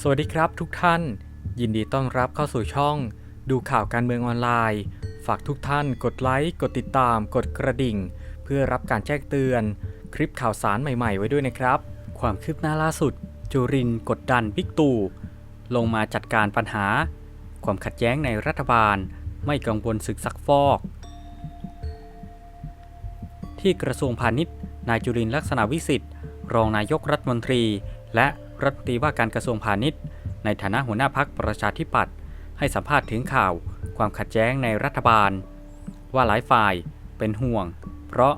สวัสดีครับทุกท่าน ยินดีต้อนรับเข้าสู่ช่อง ดูข่าวการเมืองออนไลน์ ฝากทุกท่านกดไลค์ กดติดตาม กดกระดิ่ง เพื่อรับการแจ้งเตือน คลิปข่าวสารใหม่ๆ ไว้ด้วยนะครับ ความคืบหน้าล่าสุด จุรินกดดันบิ๊กตู่ลงมาจัดการปัญหา ความขัดแย้งในรัฐบาล ไม่กังวลศึกซักฟอก ที่กระทรวงพาณิชย์นายจุรินลักษณะวิสิทธิ์รองนายกรัฐมนตรี และ รัฐมนตรีว่าการกระทรวงพาณิชย์ ในฐานะหัวหน้าพักประชาธิปัตย์ให้สัมภาษณ์ถึงข่าว ความขัดแย้งในรัฐบาล ว่าหลายฝ่ายเป็นห่วง เพราะ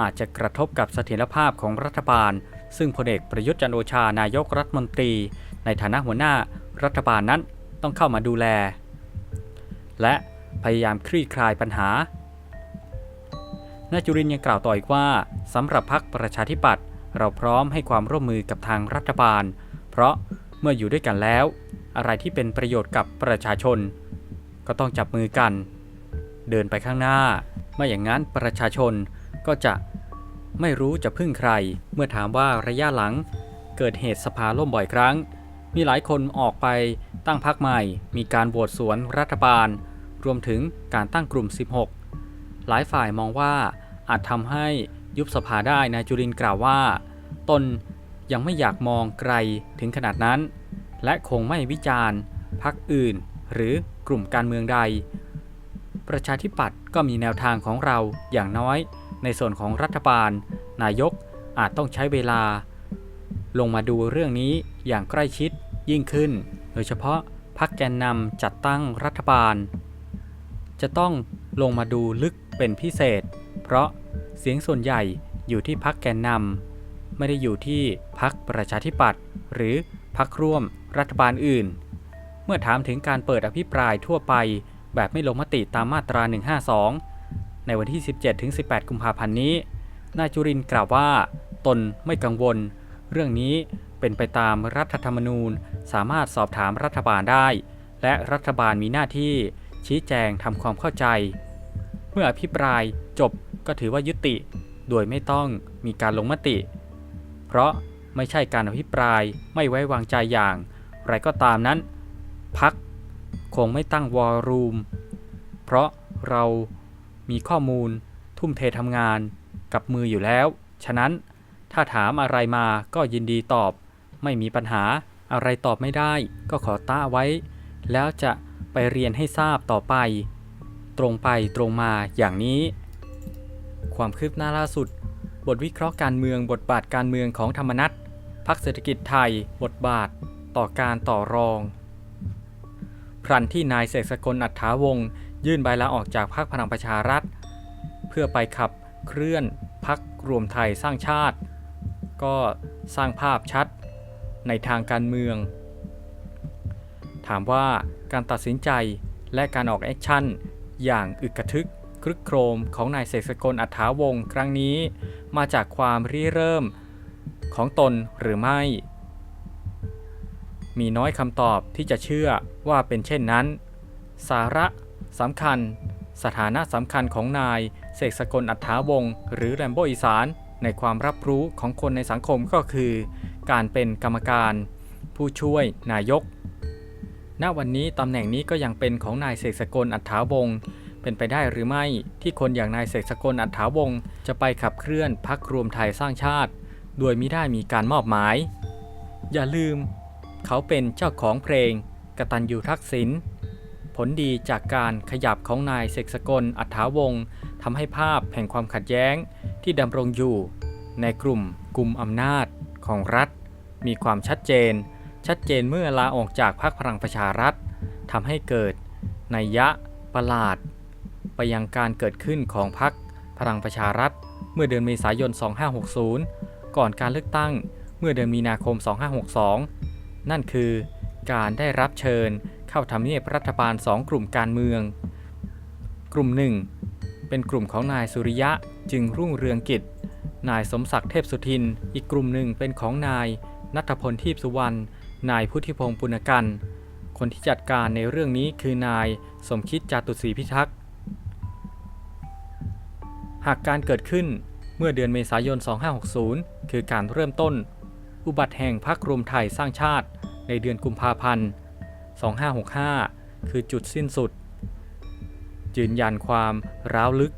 อาจจะกระทบกับเสถียรภาพของรัฐบาล ซึ่งพลเอกประยุทธ์จันโอชานายกรัฐมนตรี ในฐานะหัวหน้ารัฐบาลนั้นต้องเข้ามาดูแล และพยายามคลี่คลายปัญหา นายจุรินยังกล่าวต่ออีกว่าสำหรับพรรคประชาธิปัตย์ เราพร้อมให้ความร่วมมือกับทางรัฐบาล เพราะเมื่ออยู่ด้วยกันแล้ว อะไรที่เป็นประโยชน์กับประชาชน ก็ต้องจับมือกัน เดินไปข้างหน้า ไม่อย่างนั้นประชาชนก็จะไม่รู้จะพึ่งใคร เมื่อถามว่าระยะหลัง เกิดเหตุสภาล่มบ่อยครั้ง มีหลายคนออกไปตั้งพรรคใหม่ มีการโหวตสวนรัฐบาล รวมถึงการตั้งกลุ่ม 16 หลายฝ่ายมองว่าอาจทำให้ ยุบสภาได้นายจุรินกล่าวว่า ตนยังไม่อยากมองไกลถึงขนาดนั้น และคงไม่วิจารณ์พรรคอื่น หรือกลุ่มการเมืองใด ประชาธิปัตย์ก็มีแนวทางของเราอย่างน้อย ในส่วนของรัฐบาล นายกอาจต้องใช้เวลา ลงมาดูเรื่องนี้อย่างใกล้ชิดยิ่งขึ้น โดยเฉพาะพรรคแกนนำจัดตั้งรัฐบาล จะต้องลงมาดูลึกเป็นพิเศษ เพราะ เสียงส่วนใหญ่อยู่ที่พักแกนนำไม่ได้อยู่ที่พักประชาธิปัตย์หรือพักร่วมรัฐบาลอื่น เมื่อถามถึงการเปิดอภิปรายทั่วไปแบบไม่ลงมติตามมาตรา 152 ในวันที่ 17-18 กุมภาพันธ์นี้ นายจุรินกล่าวว่า ตนไม่กังวล เรื่องนี้เป็นไปตามรัฐธรรมนูญ สามารถสอบถามรัฐบาลได้ และรัฐบาลมีหน้าที่ชี้แจงทำความเข้าใจ เมื่ออภิปรายจบ ก็ถือว่ายุติ โดยไม่ต้องมีการลงมติ เพราะไม่ใช่การอภิปรายไม่ไว้วางใจอย่าง ไรก็ตามนั้น พักคงไม่ตั้งวอลลุ่มเพราะเรามีข้อมูลทุ่มเททำงานกับมืออยู่แล้ว ฉะนั้นถ้าถามอะไรมาก็ยินดีตอบ ไม่มีปัญหาอะไรตอบไม่ได้ ก็ขอต้าไว้ แล้วจะไปเรียนให้ทราบต่อไป ตรงไปตรงมาอย่างนี้ ความคืบหน้าล่าสุด บทวิเคราะห์การเมืองบทบาทการเมืองของธรรมนัตพักเศรษฐกิจไทย บทบาท ต่อการต่อรอง พรันที่นายเสกสกลอัฏฐาวงศ์ยื่นใบลาออกจากพรรคพลังประชารัฐ เพื่อไปขับเคลื่อนพักรวมไทยสร้างชาติ ก็สร้างภาพชัดในทางการเมือง ถามว่าการตัดสินใจและการออกแอคชั่นอย่างอึกกระทึก ครึกโครมของนายเสกสกลอัฏฐาวงศ์ครั้งนี้ มาจากความริเริ่มของตนหรือไม่ มีน้อยคำตอบที่จะเชื่อว่าเป็นเช่นนั้น สาระสำคัญ สถานะสำคัญของนายเสกสกลอัฏฐาวงศ์หรือแรมโบอีสานในความรับรู้ของคนในสังคมก็คือ การเป็นกรรมการ ผู้ช่วยนายก ณวันนี้ตำแหน่งนี้ก็ยังเป็นของนายเสกสกลอัฏฐาวงศ์ เป็นไปได้หรือไม่ที่คนอย่างนายเสกสกลอัฏฐาวงศ์จะไปขับเคลื่อนพักรวมไทยสร้างชาติ โดยมิได้มีการมอบหมาย อย่าลืม เขาเป็นเจ้าของเพลง กตัญญูทักษิณผลดีจากการขยับของนายเสกสกลอัฏฐาวงศ์ทำให้ภาพแห่งความขัดแย้งที่ดำรงอยู่ ในกลุ่มกลุ่มอำนาจของรัฐ มีความชัดเจน ชัดเจนเมื่อลาออกจากพรรคพลังประชารัฐทำให้เกิดนัยยะประหลาด ไปยังการเกิดขึ้นของพรรคพลังประชารัฐ เมื่อเดือนเมษายน 2560 ก่อนการเลือกตั้งเมื่อเดือนมีนาคม 2562 นั่นคือการได้รับเชิญเข้าทำเนียบรัฐบาล 2 กลุ่มการเมือง กลุ่มหนึ่งเป็นกลุ่มของนายสุริยะจึงรุ่งเรืองกิจ นายสมศักดิ์เทพสุทิน อีกกลุ่มหนึ่งเป็นของนายนัทพลทีพสุวรรณ นายพุทธิพงศ์ปุณกัน คนที่จัดการในเรื่องนี้คือนายสมคิดจาตุศรีพิทักษ์ หากการเกิดขึ้นเมื่อเดือนเมษายน 2560 คือการเริ่มต้น อุบัติแห่งพรรครวมไทยสร้างชาติ ในเดือนกุมภาพันธ์ 2565 คือจุดสิ้นสุด ยืนยันความร้าวลึก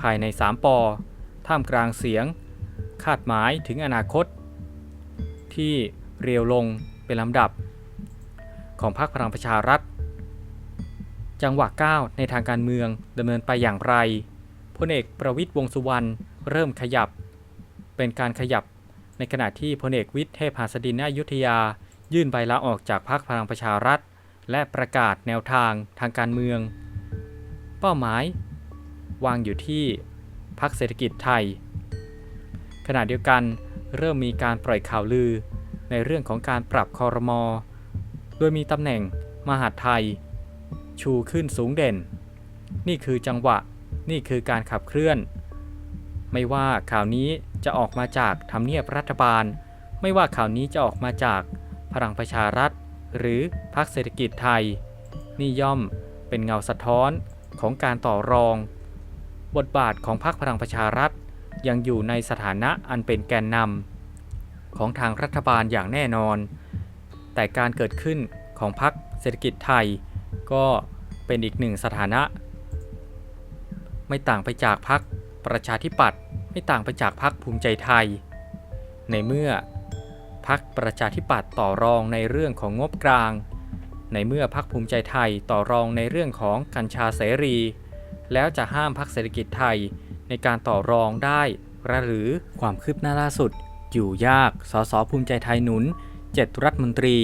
ภายใน 3ปอท่ามกลางเสียง คาดหมายถึงอนาคต ที่เรียวลงเป็นลำดับ ของพรรคพลังประชารัฐ จังหวะก้าวในทางการเมืองดำเนินไปอย่างไร พลเอกประวิตยวงษ์สุวรรณเริ่มขยับ เป็นการขยับ ในขณะที่พลเอกวิทย์เทพหัสดินนายุทธยา ยื่นใบลาออกจากพรรคพลังประชารัฐ และประกาศแนวทางทางการเมือง เป้าหมาย วางอยู่ที่พรรคเศรษฐกิจไทย ขณะเดียวกันเริ่มมีการปล่อยข่าวลือ ในเรื่องของการปรับคอรมอโดยมีตำแหน่งมหาดไทย ชูขึ้นสูงเด่น นี่คือจังหวะ นี่คือการขับเคลื่อน ไม่ว่าข่าวนี้จะออกมาจากทำเนียบรัฐบาล ไม่ว่าข่าวนี้จะออกมาจากพลังประชารัฐ หรือพรรคเศรษฐกิจไทย นี่ย่อมเป็นเงาสะท้อนของการต่อรอง บทบาทของพรรคพลังประชารัฐยังอยู่ในสถานะอันเป็นแกนนำของทางรัฐบาลอย่างแน่นอน แต่การเกิดขึ้นของพรรคเศรษฐกิจไทย ก็เป็นอีกหนึ่งสถานะ ไม่ต่างไปจากพรรคประชาธิปัตย์ไม่ต่างไปจากพรรคภูมิใจไทย ในเมื่อพรรคประชาธิปัตย์ต่อรองในเรื่องของงบกลาง ในเมื่อพรรคภูมิใจไทยต่อรองในเรื่องของกัญชาเสรี แล้วจะห้ามพรรคเศรษฐกิจไทยในการต่อรองได้หรือความคืบหน้าล่าสุด อยู่ยาก สสภูมิใจไทยหนุน 7 รัฐมนตรี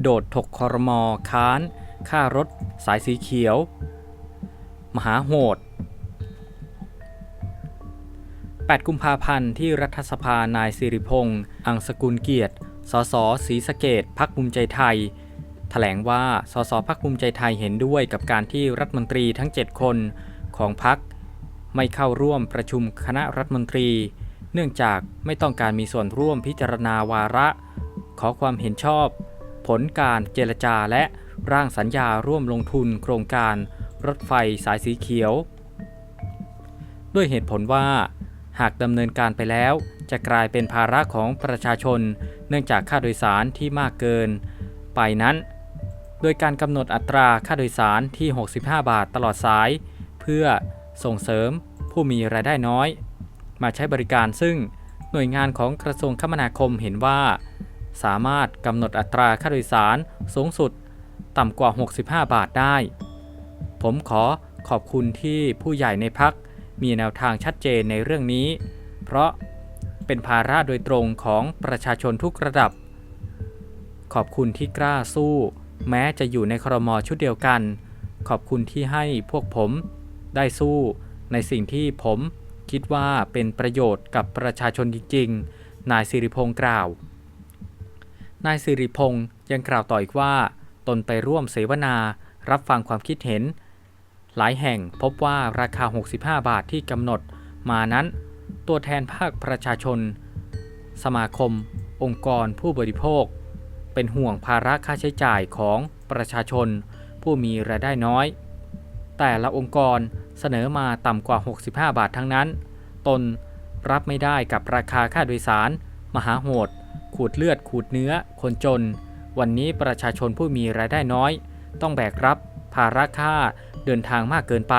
โดดถกคอรมอค้าน ค่ารถ สายสีเขียว มหาโหด 8 กุมภาพันธ์ที่รัฐสภานายสิริพงษ์อังสกุลเกียรติ สสศรีสะเกดพักภูมิใจไทยแถลงว่า สสพักภูมิใจไทยเห็นด้วยกับการที่รัฐมนตรีทั้ง 7 คนของพักไม่เข้าร่วมประชุมคณะรัฐมนตรี เนื่องจากไม่ต้องการมีส่วนร่วมพิจารณาวาระ ขอความเห็นชอบ ผลการเจรจาและร่างสัญญาร่วมลงทุนโครงการรถไฟสายสีเขียว ด้วยเหตุผลว่า หากดำเนินการไปแล้ว จะกลายเป็นภาระของประชาชน เนื่องจากค่าโดยสารที่มากเกิน ไปนั้น โดยการกำหนดอัตราค่าโดยสารที่ 65 บาทตลอดสาย เพื่อส่งเสริมผู้มีรายได้น้อย มาใช้บริการซึ่งหน่วยงานของกระทรวงคมนาคมเห็นว่า สามารถกำหนดอัตราค่าโดยสารสูงสุด ต่ำกว่า 65 บาทได้ ผมขอขอบคุณที่ผู้ใหญ่ในพัก มีแนวทางชัดเจนในเรื่องนี้ เพราะเป็นภาระโดยตรงของประชาชนทุกระดับ ขอบคุณที่กล้าสู้ แม้จะอยู่ในครมชุดเดียวกัน ขอบคุณที่ให้พวกผมได้สู้ในสิ่งที่ผมคิดว่าเป็นประโยชน์กับประชาชนจริงๆ นายสิริพงศ์กล่าว นายสิริพงศ์ยังกล่าวต่ออีกว่า ตนไปร่วมเสวนา รับฟังความคิดเห็น หลายแห่งพบว่าราคา 65 บาทที่กำหนดมานั้น ตัวแทนภาคประชาชน สมาคม องค์กรผู้บริโภค เป็นห่วงภาระค่าใช้จ่ายของประชาชน ผู้มีรายได้น้อย แต่ละองค์กรเสนอมาต่ำกว่า 65 บาททั้งนั้น ตนรับไม่ได้กับราคาค่าโดยสาร มหาโหด ขูดเลือดขูดเนื้อ คนจน วันนี้ประชาชนผู้มีรายได้น้อย ต้องแบกรับ ภาระค่าเดินทางมากเกินไป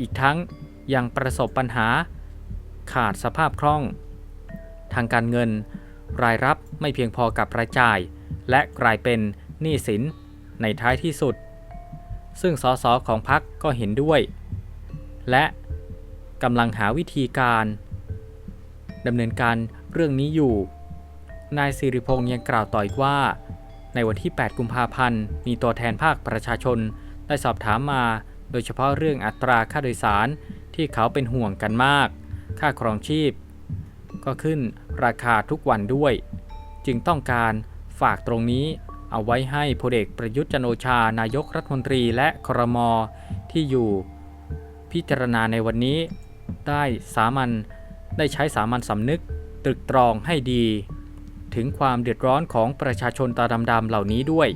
อีกทั้งยังประสบปัญหา ขาดสภาพคล่อง ทางการเงิน รายรับไม่เพียงพอกับรายจ่าย และกลายเป็นหนี้สินในท้ายที่สุด ซึ่งสสของพรรคก็เห็นด้วย และกำลังหาวิธีการดำเนินการเรื่องนี้อยู่ นายสิริพงษ์ยังกล่าวต่ออีกว่า ในวันที่ 8 กุมภาพันธ์ มีตัวแทนภาคประชาชน ได้สอบถามมา โดยเฉพาะเรื่องอัตราค่าโดยสาร ที่เขาเป็นห่วงกันมาก ค่าครองชีพ ก็ขึ้นราคาทุกวันด้วย จึงต้องการฝากตรงนี้เอาไว้ให้พลเอกประยุทธ์จันโอชานายกรัฐมนตรีและครมที่อยู่ พิจารณาในวันนี้ ได้สามัญได้ใช้สามัญสำนึกตรึกตรองให้ดี ถึงความเดือดร้อนของประชาชนตาดำๆเหล่านี้ด้วย